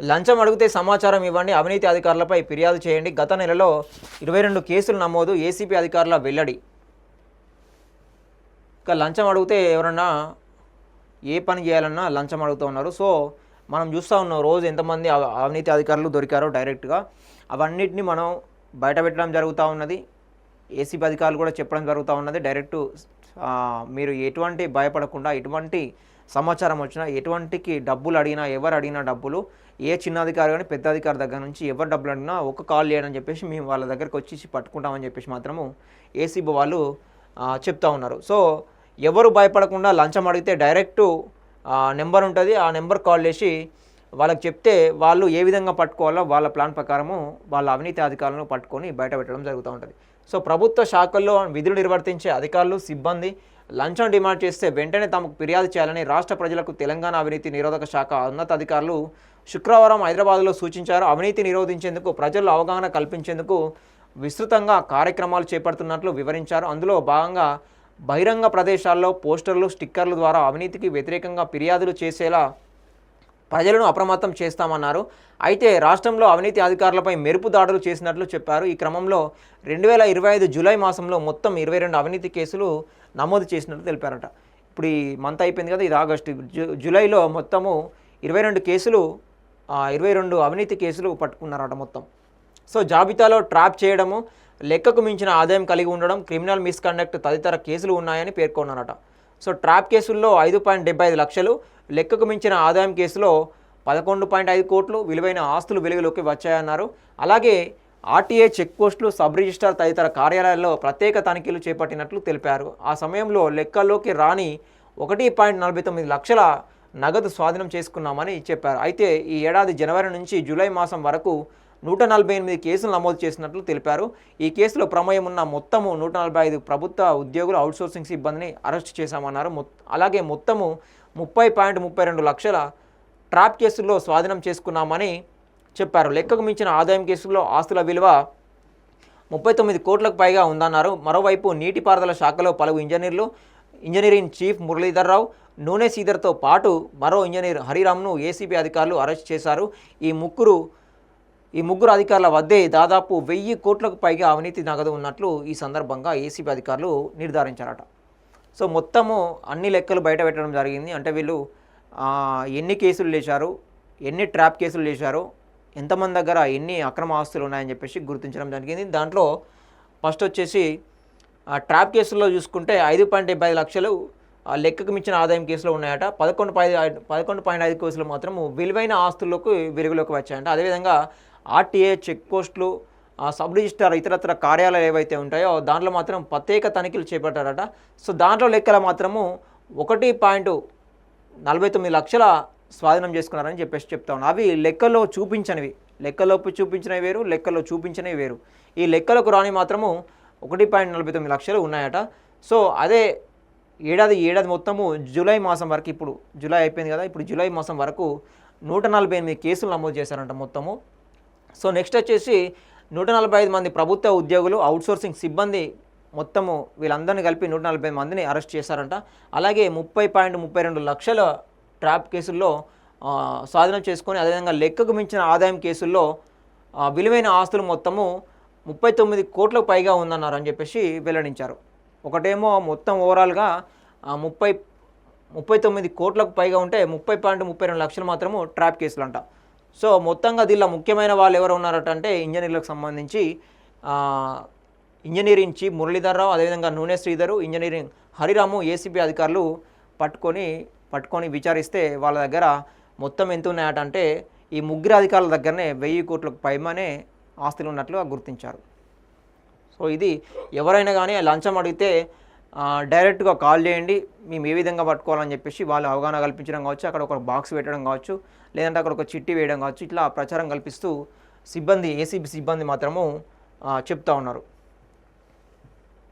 లంచం అడిగితే సమాచారం ఇవ్వండి. అవినీతి అధికారులపై ఫిర్యాదు చేయండి. గత నెలలో ఇరవై రెండు కేసులు నమోదు. ఏసీపీ అధికారుల వెల్లడి. ఇక లంచం అడిగితే ఎవరన్నా ఏ పని చేయాలన్నా లంచం అడుగుతూ ఉన్నారు. సో మనం చూస్తూ ఉన్నాం రోజు ఎంతమంది అవినీతి అధికారులు దొరికారో డైరెక్ట్గా అవన్నిటిని మనం బయట పెట్టడం జరుగుతూ ఉన్నది. ఏసీపీ అధికారులు కూడా చెప్పడం జరుగుతూ ఉన్నది. డైరెక్ట్ మీరు ఎటువంటి భయపడకుండా ఎటువంటి సమాచారం వచ్చినా ఎటువంటికి డబ్బులు అడిగినా ఎవరు అడిగినా డబ్బులు ఏ చిన్న అధికారి కానీ పెద్ద అధికారి దగ్గర నుంచి ఎవరు డబ్బులు అడిగినా ఒక కాల్ చేయని చెప్పేసి మేము వాళ్ళ దగ్గరికి వచ్చి పట్టుకుంటామని చెప్పేసి మాత్రము ఏసీబీ వాళ్ళు చెప్తా ఉన్నారు. సో ఎవరు భయపడకుండా లంచం అడిగితే డైరెక్ట్ నెంబర్ ఉంటుంది. ఆ నెంబర్ కాల్ చేసి వాళ్ళకి చెప్తే వాళ్ళు ఏ విధంగా పట్టుకోవాలో వాళ్ళ ప్లాన్ ప్రకారము వాళ్ళ అవినీతి అధికారులను పట్టుకొని బయట పెట్టడం జరుగుతూ ఉంటుంది. సో ప్రభుత్వ శాఖల్లో విధులు నిర్వర్తించే అధికారులు సిబ్బంది లంచం డిమాండ్ చేస్తే వెంటనే తమకు ఫిర్యాదు చేయాలని రాష్ట్ర ప్రజలకు తెలంగాణ అవినీతి నిరోధక శాఖ ఉన్నతాధికారులు శుక్రవారం హైదరాబాద్లో సూచించారు. అవినీతి నిరోధించేందుకు ప్రజల్లో అవగాహన కల్పించేందుకు విస్తృతంగా కార్యక్రమాలు చేపడుతున్నట్లు వివరించారు. అందులో భాగంగా బహిరంగ ప్రదేశాల్లో పోస్టర్లు స్టిక్కర్ల ద్వారా అవినీతికి వ్యతిరేకంగా ఫిర్యాదులు చేసేలా ప్రజలను అప్రమత్తం చేస్తామన్నారు. అయితే రాష్ట్రంలో అవినీతి అధికారులపై మెరుపు దాడులు చేసినట్లు చెప్పారు. ఈ క్రమంలో రెండు వేల ఇరవై ఐదు జూలై మాసంలో మొత్తం ఇరవై రెండు అవినీతి కేసులు నమోదు చేసినట్లు తెలిపారట. ఇప్పుడు ఈ మంత్ అయిపోయింది కదా ఇది ఆగస్టు. జూ జూలైలో మొత్తము ఇరవై రెండు కేసులు ఇరవై రెండు అవినీతి కేసులు పట్టుకున్నారట మొత్తం. సో జాబితాలో ట్రాప్ చేయడము లెక్కకు మించిన ఆదాయం కలిగి ఉండడం క్రిమినల్ మిస్కండక్ట్ తదితర కేసులు ఉన్నాయని పేర్కొన్నారట. సో ట్రాప్ కేసుల్లో ఐదు పాయింట్ డెబ్బై ఐదు లక్షలు లెక్కకు మించిన ఆదాయం కేసులో పదకొండు పాయింట్ ఐదు కోట్లు విలువైన ఆస్తులు వెలుగులోకి వచ్చాయన్నారు. అలాగే ఆర్టీఏ చెక్ పోస్టులు సబ్ రిజిస్టార్ తదితర కార్యాలయాల్లో ప్రత్యేక తనిఖీలు చేపట్టినట్లు తెలిపారు. ఆ సమయంలో లెక్కల్లోకి రాని ఒకటి పాయింట్ నలభై తొమ్మిది లక్షల నగదు స్వాధీనం చేసుకున్నామని చెప్పారు. అయితే ఈ ఏడాది జనవరి నుంచి జూలై మాసం వరకు నూట నలభై ఎనిమిది కేసులు నమోదు చేసినట్లు తెలిపారు. ఈ కేసులో ప్రమేయం ఉన్న మొత్తము నూట నలభై ఐదు ప్రభుత్వ ఉద్యోగులు అవుట్సోర్సింగ్ సిబ్బందిని అరెస్ట్ చేశామన్నారు. అలాగే మొత్తము ముప్పై పాయింట్ ముప్పై రెండు లక్షల ట్రాప్ కేసుల్లో స్వాధీనం చేసుకున్నామని చెప్పారు. లెక్కకు మించిన ఆదాయం కేసుల్లో ఆస్తుల విలువ ముప్పై తొమ్మిది కోట్లకు పైగా ఉందన్నారు. మరోవైపు నీటిపారుదల శాఖలో పలువురు ఇంజనీర్లు ఇంజనీరింగ్ చీఫ్ మురళీధర్రావు నూనె సీదర్తో పాటు మరో ఇంజనీర్ హరిరామ్ను ఏసీబీ అధికారులు అరెస్ట్ చేశారు. ఈ ముగ్గురు ఈ ముగ్గురు అధికారుల వద్దే దాదాపు వెయ్యి కోట్లకు పైగా అవినీతి నగదు ఉన్నట్లు ఈ సందర్భంగా ఏసీబీ అధికారులు నిర్ధారించారట. సో మొత్తము అన్ని లెక్కలు బయట పెట్టడం జరిగింది. అంటే వీళ్ళు ఎన్ని కేసులు లేచారు ఎన్ని ట్రాప్ కేసులు లేచారు ఎంతమంది దగ్గర ఎన్ని అక్రమ ఆస్తులు ఉన్నాయని చెప్పేసి గుర్తించడం జరిగింది. దాంట్లో ఫస్ట్ వచ్చేసి ట్రాప్ కేసుల్లో చూసుకుంటే ఐదు పాయింట్ డెబ్బై ఐదు లక్షలు ఆ లెక్కకు మించిన ఆదాయం కేసులో ఉన్నాయట. పదకొండు పాయింట్ పదకొండు పాయింట్ ఐదు కేసులు మాత్రం విలువైన ఆస్తులకు వెలుగులోకి వచ్చాయంట. అదేవిధంగా ఆర్టీఏ చెక్ పోస్టులు సబ్ రిజిస్టార్ ఇతరత్ర కార్యాలయాలు ఏవైతే ఉంటాయో దాంట్లో మాత్రం ప్రత్యేక తనిఖీలు చేపట్టారట. సో దాంట్లో లెక్కల మాత్రము ఒకటి పాయింట్ నలభై తొమ్మిది లక్షల స్వాధీనం చేసుకున్నారని చెప్పేసి చెప్తా ఉన్నాను అవి లెక్కల్లో చూపించనివి. లెక్కలో చూపించినవి వేరు లెక్కల్లో చూపించినవి వేరు. ఈ లెక్కలకు రాని మాత్రము ఒకటి పాయింట్ నలభై తొమ్మిది లక్షలు ఉన్నాయట. సో అదే ఏడాది ఏడాది మొత్తము జూలై మాసం వరకు ఇప్పుడు జూలై అయిపోయింది కదా ఇప్పుడు జూలై మాసం వరకు నూట నలభై ఎనిమిది కేసులు నమోదు చేశారంట మొత్తము. సో నెక్స్ట్ వచ్చేసి నూట నలభై ఐదు మంది ప్రభుత్వ ఉద్యోగులు అవుట్సోర్సింగ్ సిబ్బంది మొత్తము వీళ్ళందరినీ కలిపి నూట నలభై మందిని అరెస్ట్ చేశారంట. అలాగే ముప్పై పాయింట్ ముప్పై రెండు లక్షల ట్రాప్ కేసుల్లో స్వాధీనం చేసుకొని అదేవిధంగా లెక్కకు మించిన ఆదాయం కేసుల్లో విలువైన ఆస్తులు మొత్తము ముప్పై తొమ్మిది కోట్లకు పైగా ఉందన్నారు అని చెప్పేసి వెల్లడించారు. ఒకటేమో మొత్తం ఓవరాల్గా ముప్పై ముప్పై తొమ్మిది కోట్లకు పైగా ఉంటే ముప్పై పాయింట్ ముప్పై రెండు లక్షలు మాత్రము ట్రాప్ కేసులు అంట సో మొత్తంగా దీనిలో ముఖ్యమైన వాళ్ళు ఎవరు ఉన్నారట అంటే ఇంజనీర్లకు సంబంధించి ఇంజనీరింగ్ చీఫ్ మురళీధర్రావు అదేవిధంగా నూనె శ్రీధరు ఇంజనీరింగ్ హరిరాము ఏసీబీ అధికారులు పట్టుకొని పట్టుకొని విచారిస్తే వాళ్ళ దగ్గర మొత్తం ఎంత ఉన్నాయట అంటే ఈ ముగ్గురు అధికారుల దగ్గరనే వెయ్యి కోట్లకు పైమానే ఆస్తులు ఉన్నట్లు గుర్తించారు. సో ఇది ఎవరైనా కానీ లంచం అడిగితే డైరెక్ట్గా కాల్ చేయండి. మేము ఏ విధంగా పట్టుకోవాలని చెప్పేసి వాళ్ళు అవగాహన కల్పించడం కావచ్చు అక్కడ ఒక బాక్స్ పెట్టడం కావచ్చు లేదంటే అక్కడ ఒక చిట్టి వేయడం కావచ్చు ఇట్లా ప్రచారం కల్పిస్తూ సిబ్బంది ఏసీబీ సిబ్బంది మాత్రము చెప్తా ఉన్నారు.